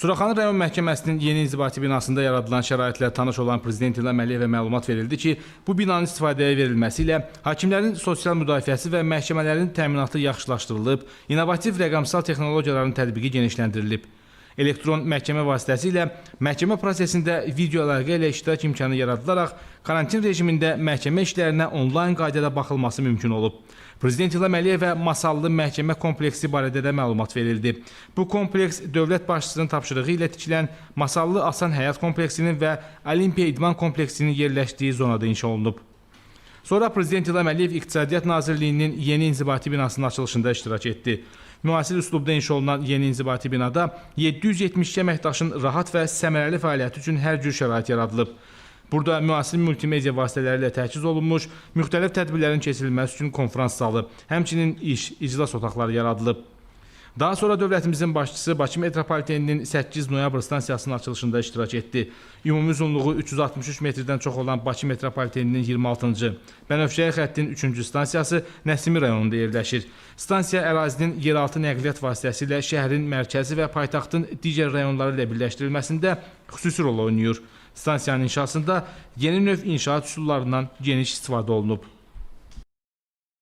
Suraxanı rayon məhkəməsinin yeni inzibati binasında yaradılan şəraitlə tanış olan Prezident İlham Əliyevə məlumat verildi ki, bu binanın istifadəyə verilməsi ilə hakimlərin sosial müdafiəsi və məhkəmələrin təminatı yaxşılaşdırılıb, innovativ rəqəmsal texnologiyaların tətbiqi genişləndirilib. Elektron məhkəmə vasitəsilə məhkəmə prosesində video əlaqə ilə iştirak imkanı yaradılaraq karantin rejimində məhkəmə işlərinə onlayn qaydada baxılması mümkün olub. Prezident İlham Əliyevə Masallı məhkəmə kompleksi barədə də məlumat verildi. Bu kompleks dövlət başçısının tapşırığı ilə tikilən Masallı Asan Həyat kompleksinin və Olimpiya İdman kompleksinin yerləşdiyi zonada inşa olunub. Sonra Prezident İlham Əliyev İqtisadiyyat Nazirliyinin yeni inzibati binasının açılışında iştirak etdi. Müasir üslubda inşa olunan yeni inzibati binada 772 əməkdaşın rahat və səmərəli fəaliyyəti üçün hər cür şərait yaradılıb. Burada müasir multimedia vasitələri ilə təchiz olunmuş, müxtəlif tədbirlərin keçirilməsi üçün konfrans zalı, həmçinin iş, iclas otaqları yaradılıb. Daha sonra dövlətimizin başçısı Bakı metropoliteninin 8 noyabr stansiyasının açılışında iştirak etdi. Ümumi uzunluğu 363 metrdən çox olan Bakı metropoliteninin 26-cı, Bənövşəyi xəttinin 3-cü stansiyası Nəsimi rayonunda yerləşir. Stansiya ərazinin yeraltı nəqliyyat vasitəsilə şəhərin mərkəzi və paytaxtın digər rayonları ilə birləşdirilməsində xüsusi rol oynayır. Stansiyanın inşasında yeni növ inşaat üsullarından geniş istifadə olunub.